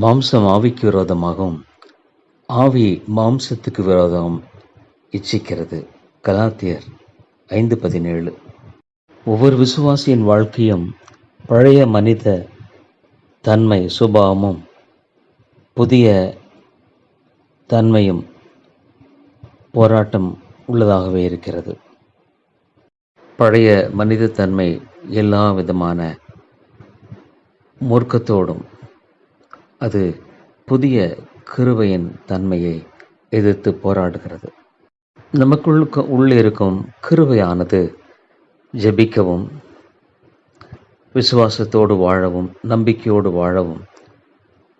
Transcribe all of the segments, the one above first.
மாம்சம் ஆவிக்கு விரோதமாகவும் ஆவி மாம்சத்துக்கு விரோதம் இச்சிக்கிறது. கலாத்தியர் ஐந்து பதினேழு. ஒவ்வொரு விசுவாசியின் வாழ்க்கையும் பழைய மனித தன்மை சுபாவமும் புதிய தன்மையும் போராட்டம் உள்ளதாகவே இருக்கிறது. பழைய மனித தன்மை எல்லா விதமான மூர்க்கத்தோடும் அது புதிய கிருபையின் தன்மையை எதிர்த்து போராடுகிறது. நமக்குள் உள்ளே இருக்கும் கிருபையானது ஜெபிக்கவும் விசுவாசத்தோடு வாழவும் நம்பிக்கையோடு வாழவும்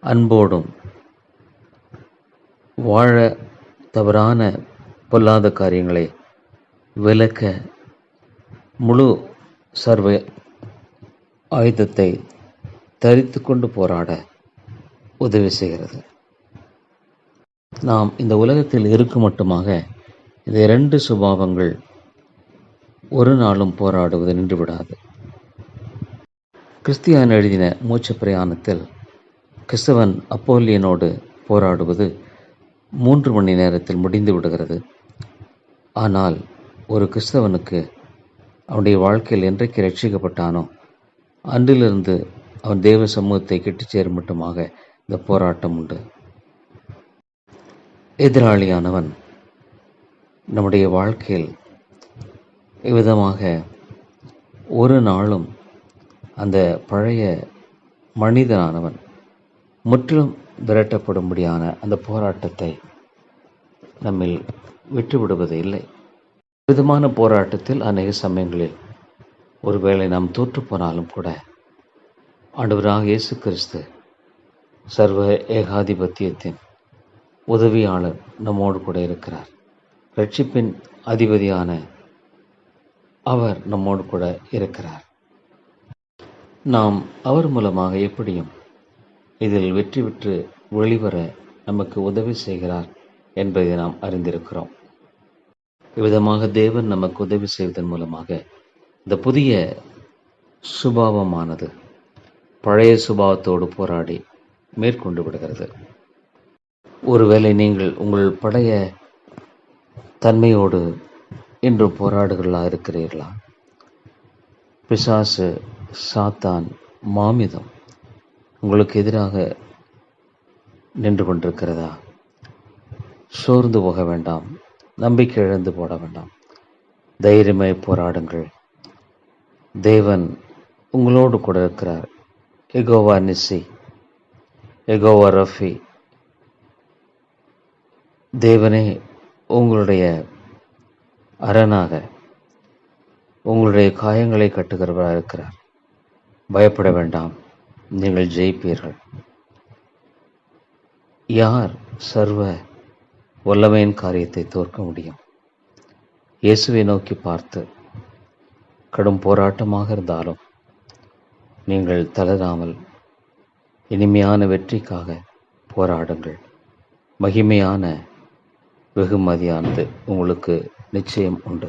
அன்போடும் வாழ தவறான பொல்லாத காரியங்களை விலக்க முழு சர்வ ஆயுதத்தை தரித்து கொண்டு போராட உதவி செய்கிறது. நாம் இந்த உலகத்தில் இருக்கும் மட்டுமாக இந்த இரண்டு சுபாவங்கள் ஒரு நாளும் போராடுவது நின்றுவிடாது. கிறிஸ்தியான் எழுதின மூச்சு பிரயாணத்தில் கிறிஸ்தவன் அப்போலியனோடு போராடுவது மூன்று மணி நேரத்தில் முடிந்து விடுகிறது. ஆனால் ஒரு கிறிஸ்தவனுக்கு அவனுடைய வாழ்க்கையில் என்றைக்கு ரட்சிக்கப்பட்டானோ அன்றிலிருந்து அவன் தேவ சமூகத்தை கெட்டுச் சேரும் மட்டுமாக இந்த போராட்டம் உண்டு. எதிராளியானவன் நம்முடைய வாழ்க்கையில் இவ்விதமாக ஒரு நாளும் அந்த பழைய மனிதனானவன் முற்றிலும் விரட்டப்படும்படியான அந்த போராட்டத்தை நம்மில் விட்டுவிடுவது இல்லை. விதமான போராட்டத்தில் அநேக சமயங்களில் ஒருவேளை நாம் தோற்று போனாலும் கூட ஆண்டவராக இயேசு கிறிஸ்து சர்வ ஏகாதிபத்தியத்தின் உதவியாளர் நம்மோடு கூட இருக்கிறார். ரட்சிப்பின் அதிபதியான அவர் நம்மோடு கூட இருக்கிறார். நாம் அவர் மூலமாக எப்படியும் இதில் வெற்றி பெற்று வெளிவர நமக்கு உதவி செய்கிறார் என்பதை நாம் அறிந்திருக்கிறோம். இவ்விதமாக தேவன் நமக்கு உதவி செய்வதன் மூலமாக இந்த புதிய சுபாவமானது பழைய சுபாவத்தோடு போராடி மேற்கொண்டு விடுகிறது ஒருவேளை நீங்கள் உங்கள் பழைய தன்மையோடு இன்று போராடுகளா இருக்கிறீர்களா? பிசாசு சாத்தான் மாமிதம் உங்களுக்கு எதிராக நின்று கொண்டிருக்கிறதா? சோர்ந்து போக வேண்டாம். நம்பிக்கை இழந்து போட வேண்டாம். தைரியமே போராடுங்கள். தேவன் உங்களோடு கூட இருக்கிறார். எகோவா நிசி எகோவா ரஃபி தேவனே உங்களுடைய அரணாக உங்களுடைய காயங்களை கட்டுகிறவராக இருக்கிறார். பயப்பட வேண்டாம் நீங்கள் ஜெயிப்பீர்கள். யார் சர்வ வல்லமையின் காரியத்தை தோற்க முடியும்? இயேசுவை நோக்கி பார்த்து கடும் போராட்டமாக இருந்தாலும் நீங்கள் தளராமல் இனிமையான வெற்றிக்காக போராடுங்கள். மகிமையான வெகுமதியானது உங்களுக்கு நிச்சயம் உண்டு.